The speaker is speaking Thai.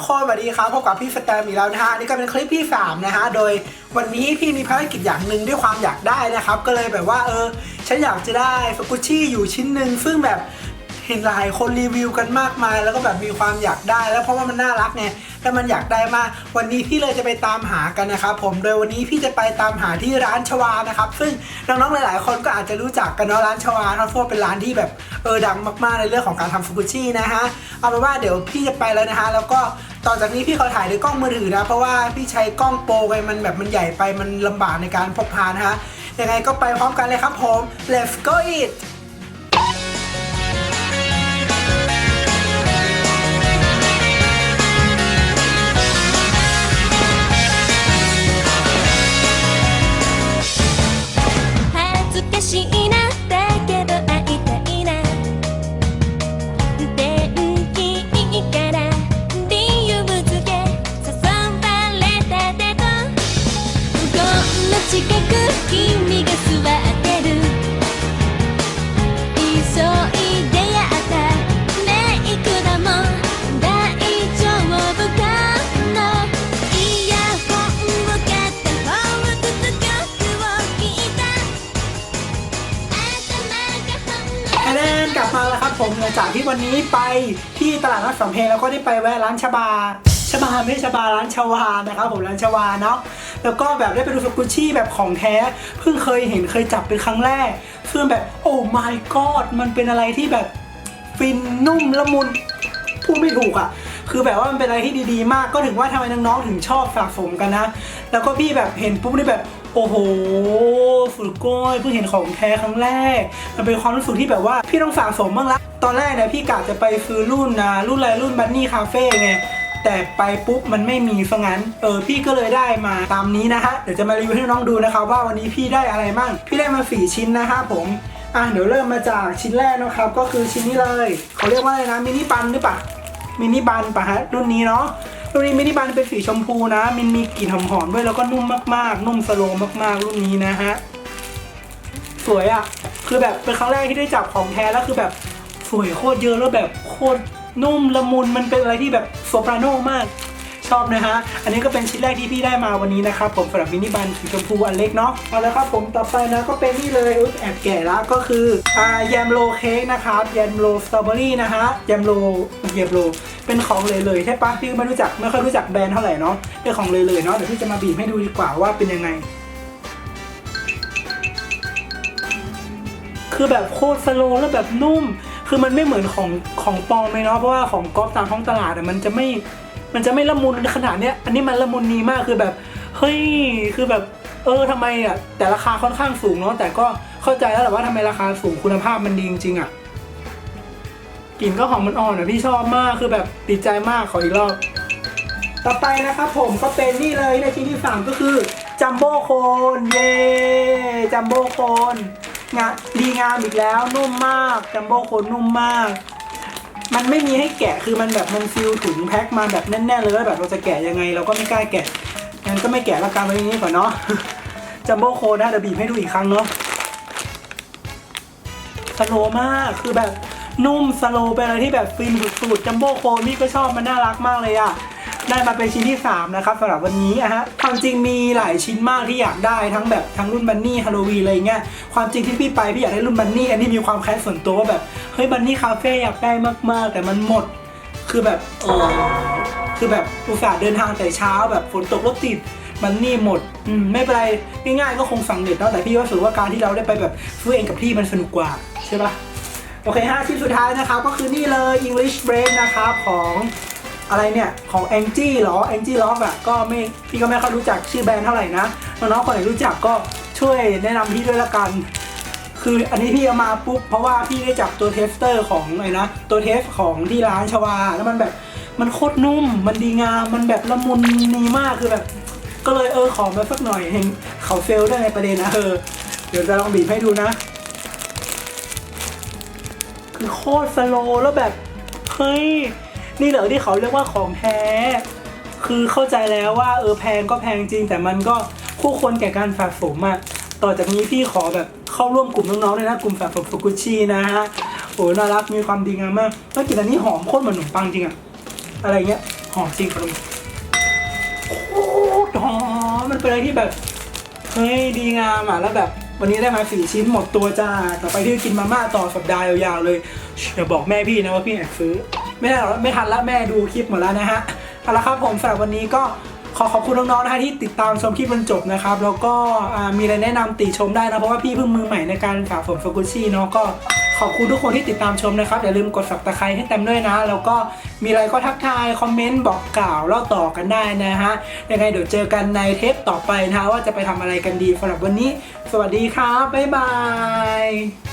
กคนสวัสดีครับพบกับพี่สแตมอีกแล้วนะฮะนี่ก็เป็นคลิปที่สามนะฮะโดยวันนี้พี่มีภารกิจอย่างหนึ่งด้วยความอยากได้นะครับ ก็เลยแบบว่าเออฉันอยากจะได้ฟกุชชี่อยู่ชิ้นหนึ่งซึ่งแบบ เห็นหลายคนรีวิวกันมากมาย แล้วก็แบบมีความอยากได้ แล้วเพราะว่ามันน่ารักไงแล้วมันอยากได้มาก วันนี้พี่เลยจะไปตามหากันนะครับผมโดยวันนี้พี่จะไปตามหาที่ร้านชวานะครับ ซึ่งน้องๆหลาย ๆ คนก็อาจจะรู้จักกันเนาะร้านชวาเพราะว่าเป็นร้านที่แบบเออดังมากๆในเรื่องของการทำฟุกุชินะฮะเอาเป็นว่าเดี๋ยวพี่จะไปแล้วนะฮะแล้วก็ต่อจากนี้พี่ขอถ่ายด้วยกล้องมือถือนะเพราะว่าพี่ใช้กล้องโปรไงมันแบบมันใหญ่ไปมันลำบากในการพกพานะฮะยังไงก็ไปพร้อมกันเลยครับผม let's go eat ผมหลังจากที่วันนี้ไปที่ตลาดนัดสำเพ็งแล้วก็ได้ไปแวะร้านชบาชบาไม่ชบาร้านชวานะครับผมร้านชวาเนาะแล้วก็แบบได้ไปดูสกุชชี่แบบของแท้ เพิ่งเคยเห็นเคยจับเป็นครั้งแรกซึ่งแบบโอ้ my god มันเป็นอะไรที่แบบฟินนุ่มละมุนพูดไม่ถูกอะคือแบบว่ามันเป็นอะไรที่ดีๆ มากก็ถึงว่าทำไมน้องๆถึงชอบสะสมกันนะแล้วก็พี่แบบเห็นปุ๊บนี่แบบโอ้โหสุดโก้ยเพิ่งเห็นของแท้ครั้งแรก มันเป็นความรู้สึกที่แบบว่าพี่ต้องสะสมบ้างละ ตอนแรกเนี่ยพี่กะจะไปซื้อรุ่นนะรุ่นอะไรรุ่นบันนี่คาเฟ่ไงแต่ไปปุ๊บมันไม่มีซะงั้น เออพี่ก็เลยได้มาตามนี้นะฮะ เดี๋ยวจะมารีวิวให้น้องๆดูนะครับว่าวันนี้พี่ได้อะไรบ้างพี่ได้มาสี่ชิ้นนะครับผม อะเดี๋ยวเริ่มมาจากชิ้นแรกนะครับ ก็คือชิ้นนี้เลยเขาเรียกว่าอะไรนะมินิปันหรือเปล่ามินิบันปะฮะรุ่นนี้เนาะรุ่นนี้มินิบันเป็นสีชมพูนะ มันมีกลิ่นหอมๆด้วยแล้วก็นุ่มมากๆ นุ่มสโลมากๆ รุ่นนี้นะฮะสวยอะ่ะคือแบบเป็นครั้งแรกที่ได้จับของแท้แล้วคือแบบ สวยโคตรเยอะแล้วแบบโคตรนุ่มละมุนมันเป็นอะไรที่แบบโซปราโนมากชอบนะฮะ อันนี้ก็เป็นชิ้นแรกที่พี่ได้มาวันนี้นะครับ ผมสำหรับมินิบันสีชมพูอันเล็กเนาะเอาละครับผมต่อไปนะก็เป็นนี่เลยอุ๊ยแอบแก่ละก็คืออ่าแยมโลเค้กนะครับแยมโลสตรอเบอรี่นะฮะแยมโลแยมโลเป็นของเลยๆใช่ปะพี่ไม่รู้จักไม่ค่อยรู้จักแบรนด์เท่าไหร่เนาะเป็นของเลยๆเนาะเดี๋ยวพี่จะมาบีบให้ดูดีกว่าว่าเป็นยังไง คือแบบโคตรสโลแล้วแบบนุ่ม คือมันไม่เหมือนของของปลอมเลยเนาะเพราะว่าของก๊อฟตามท้องตลาดอะมันจะไม่มันจะไม่ละมุนขนาดเนี้ย อันนี้มันละมุนนีมากคือแบบเฮ้ยคือแบบเออทำไมอะแต่ราคาค่อนข้างสูงเนาะแต่ก็เข้าใจแล้วแหละว่าทำไมราคาสูงคุณภาพมันดีจริงๆอะกลิ่นก็หอมมันอ่อนอะพี่ชอบมากคือแบบติดใจมากขออีกรอบ ต่อไปนะครับผมก็เป็นนี่เลยในชิ้นที่ 3 ก็คือจัมโบ้โคนเย่จัมโบ้โคน งาดีงามอีกแล้วนุ่มมากจัมโบ้โคนนุ่มมาก มันไม่มีให้แกะคือมันแบบมันซีลถุงแพ็คมาแบบแน่นๆเลยแบบเราจะแกะยังไง เราก็ไม่กล้าแกะงั้นก็ไม่แกะละกันไว้อย่างนี้ก่อนเนาะจัมโบ้โคนนะเดี๋ยวบีบให้ดูอีกครั้งเนาะสโลว์มากคือแบบนุ่มสโลว์เป็นอะไรที่แบบฟินสุดๆจัมโบ้โคนี่ก็ชอบมันน่ารักมากเลยอะ ได้มาเป็นชิ้นที่ 3 นะครับสำหรับวันนี้อะฮะความจริงมีหลายชิ้นมากที่อยากได้ทั้งแบบทั้งรุ่นบันนี่ฮาโลวีนอะไรเงี้ยความจริงที่พี่ไปพี่อยากได้รุ่นบันนี่อันนี้มีความแค้นส่วนตัวว่าแบบเฮ้ยบันนี่คาเฟ่อยากได้มากๆ แต่มันหมดคือแบบเออคือแบบอุตส่าห์เดินทางแต่เช้าแบบฝนตกรถติดมันนี่หมดอืมไม่เป็นไรง่ายๆก็คงสั่งเด็ดเนาะแต่พี่ก็รู้สึกว่าการที่เราได้ไปแบบซื้อเองกับที่มันสนุกกว่าใช่ปะโอเคห้าชิ้นสุดท้ายนะครับก็คือนี่เลย English Bread นะครับของ อะไรเนี่ยของ a n g i e เหรอ a n g i e Lock อะก็ไม่พี่ก็ไม่ค่อยรู้จักชื่อแบรนด์เท่าไหร่นะน้องๆคนไหนรู้จักก็ช่วยแนะนำพี่ด้วยละกัน คืออันนี้พี่เอามาปุ๊บเพราะว่าพี่ได้จับตัวเทสเตอร์ของอะไรนะตัวเทสของที่ร้านชวา แล้วมันแบบมันโคตรนุ่ม มันดีงาม มันแบบละมุนนีมากคือแบบ ก็เลยเออขอมาสักหน่อยเห็นเขาเฟลด้วยในประเด็นนะเออเดี๋ยวจะลองบีบให้ดูนะ คือโคตรสโลแล้วแบบเฮ้ย นี่เหรอที่เขาเรียกว่าของแท้ คือเข้าใจแล้วว่าเออแพงก็แพงจริง แต่มันก็คู่ควรแก่การสะสมอะต่อจากนี้พี่ขอแบบเข้าร่วมกลุ่มน้องๆเลยนะกลุ่มสะสมฟุกุชินะฮะโอ้น่ารักมีความดีงามมากแล้วกลิ่นอันนี้หอมโคตรเหมือนขนมปังจริงอะอะไรเงี้ยหอมจริงขนมโคตรหอมมันเป็นอะไรที่แบบเฮ้ยดีงามอะแล้วแบบวันนี้ได้มาสี่ชิ้นหมดตัวจ้าต่อไปที่กินมาม่าต่อสัปดาห์ยาวๆเลยอย่าบอกแม่พี่นะว่าพี่แอบซื้อ ไม่ได้หรอกไม่ทันละแม่ดูคลิปหมดแล้วนะฮะเอาละครับผมสำหรับวันนี้ก็ขอขอบคุณน้องๆนะฮะที่ติดตามชมคลิปจนจบนะครับ แล้วก็มีอะไรแนะนำติชมได้นะ เพราะว่าพี่เพิ่งมือใหม่ในการสะสมสกุชชี่เนาะก็ขอบคุณทุกคนที่ติดตามชมนะครับ อย่าลืมกด subscribe ให้เต็มด้วยนะ แล้วก็มีอะไรก็ทักทาย คอมเมนต์ บอกกล่าวเล่าต่อกันได้นะฮะยังไงเดี๋ยวเจอกันในเทปต่อไปนะฮะว่าจะไปทำอะไรกันดีสำหรับวันนี้ สวัสดีครับบ๊ายบาย